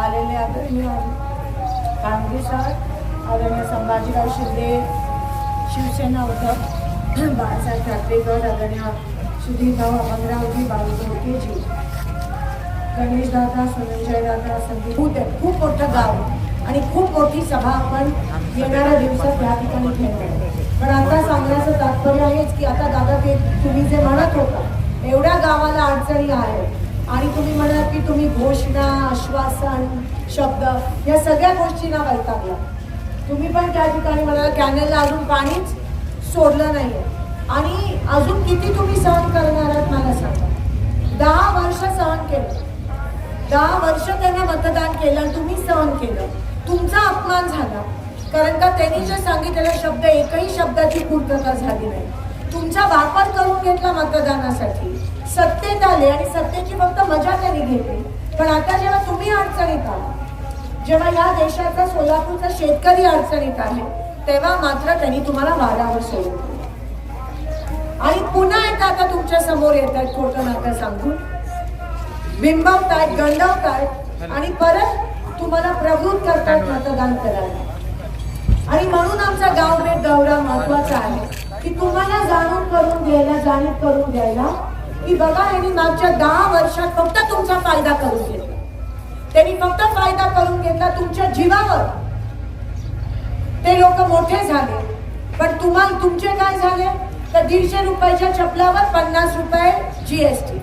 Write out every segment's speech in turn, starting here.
आलेले आदरणीय कांगडी सर आदरणीय संभाजीराव शिंदे शिवसेना उद्धव बाळासाहेब ठाकरेकर आदरणीय सुधीरराव अमरावती बाळू घोडकेजी गणेश दादा संदीप खूप आहे खूप मोठं गाव आहे. आणि खूप मोठी सभा आपण येणाऱ्या दिवसात या ठिकाणी ठेवणार पण आता सांगण्याचं तात्पर्य आहेच की आता दादा ते तुम्ही जे म्हणत होता एवढ्या गावाला अडचणी आहेत आणि तुम्ही म्हणाल की तुम्ही घोषणा आश्वासन शब्द या सगळ्या गोष्टींना वैतागला. तुम्ही पण त्या ठिकाणी मला कॅनलला अजून पाणीच सोडलं नाहीये आणि अजून किती तुम्ही सहन करणार आहात मला सांगा. दहा वर्ष सहन केलं. दहा वर्ष त्यांना मतदान केलं आणि तुम्ही सहन केलं. तुमचा अपमान झाला. कारण का त्यांनी जे सांगितलेला शब्द एकही शब्दाची पूर्तता झाली नाही. तुमचा वापर करून घेतला मतदानासाठी. सत्तेत आले आणि सत्तेची फक्त पण आता जेव्हा तुम्ही अडचणीत आहात जेव्हा या देशाचा सोलापूरचा शेतकरी अडचणीत आहे तेव्हा मात्र त्यांनी तुम्हाला वारावर सोडून दिलं. आणि पुन्हा एकदा आता तुमच्यासमोर येत आहेत खोटं नाटं सांगून. बिंबवतायत गंडवतायत आणि परत तुम्हाला प्रवृत्त करतात मतदान करायला. आणि म्हणून आमचा गाव भेट दौरा महत्त्वाचा आहे की तुम्हाला जाणून करून द्यायला जाणीव करून द्यायला की बघा यांनी मागच्या दहा वर्षात फक्त तुमचा फायदा करून घेतला. त्यांनी फक्त फायदा करून घेतला तुमच्या जीवावर. ते लोक मोठे झाले. पण तुम्हाला तुमचे काय झाले? तर दीडशे रुपयाच्या चपलावर पन्नास रुपये जीएसटी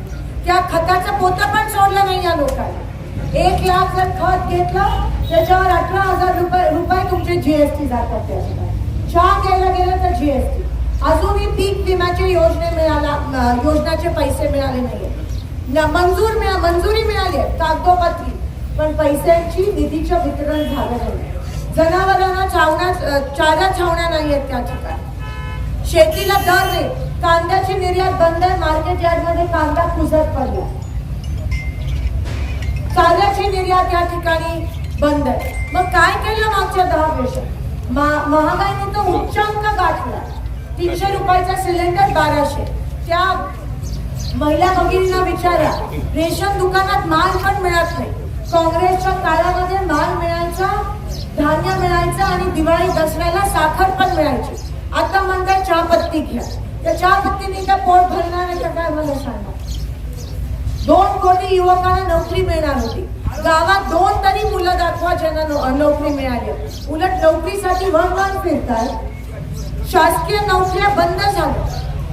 त्या खताचं पोतं पण सोडलं नाही या लोकांनी. एक लाख जर खत घेतलं त्याच्यावर अठरा हजार रुपये रुपये तुमचे जीएसटी जातात त्याच्यावर. चहा घ्यायला गेलं तर जीएसटी अजूनही पीक विम्याचे योजने मिळाला योजनाचे पैसे मिळाले नाहीये. मंजूर मिळा मंजुरी मिळाली आहे, कागदोपत्री पण पैशांची निधीचं वितरण झालं नाही. जनावरांना चावण्या चारा छावण्या नाही आहेत त्या ठिकाणी. शेतीला दर नाही कांद्याची निर्यात बंद आहे मार्केट यार्डमध्ये कांदा कुजत पडला. चाऱ्याची निर्यात या ठिकाणी बंद आहे. मग काय केलं मागच्या दहा वर्षात? महागाईने तो उच्चांक गाठला. तीनशे रुपयाचा सिलेंडर बाराशे. त्या महिला भगिनींना विचारा रेशन दुकानात माल पण मिळत नाही. काँग्रेसच्या काळामध्ये माल मिळायचा धान्य मिळायचं आणि दिवाळी दसऱ्याला साखर पण मिळायची. आता म्हणताय चहापत्ती घ्या. त्या चहापत्तीने त्या पोट भरणार का काय मला सांगा. दोन कोटी युवकांना नोकरी मिळणार होती. गावात दोन तरी मुलं दाखवा ज्यांना नोकरी मिळाली. उलट नोकरीसाठी वन फिरतात. शासकीय नोकऱ्या बंद झाल्या.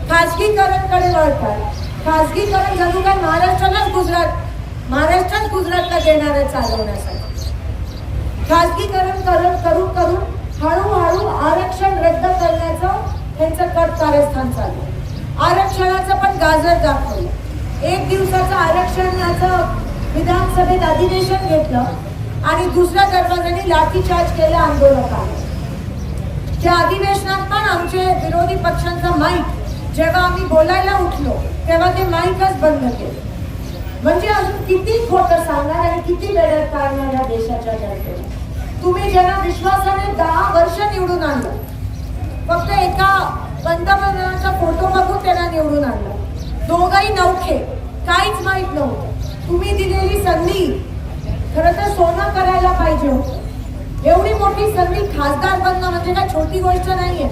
खाजगीकरणकडे वळतात खाजगीकरण जणू काय महाराष्ट्रालाच गुजरात महाराष्ट्रात गुजरातला देणार आहे चालवण्यासाठी. खाजगीकरण करून करून करून हळूहळू आरक्षण रद्द करण्याचं त्यांचं कट कार्यस्थान चालू आरक्षणाचं पण गाजर दाखवलं. एक दिवसाचं आरक्षणाचं विधानसभेत अधिवेशन घेतलं आणि दुसऱ्या दरवाजाने लाठीचार्ज केला आंदोलकांना. त्या अधिवेशनात पण आमचे विरोधी पक्षांचा माईक जेव्हा आम्ही बोलायला उठलो तेव्हा ते माईकच बंद केले. म्हणजे अजून किती खोटं सांगणार आणि किती वेळात काढणार या देशाच्या जनतेला? तुम्ही ज्यांना विश्वासाने दहा वर्ष निवडून आणलं फक्त एका पंतप्रधानाचा फोटो बघून त्यांना निवडून आणलं. दोघंही नवखे काहीच माहीत नव्हतं. तुम्ही दिलेली संधी खरं तर सोनं करायला पाहिजे होतं. एवढी मोठी संधी खासदार बनणं म्हणजे काय छोटी गोष्ट नाहीये.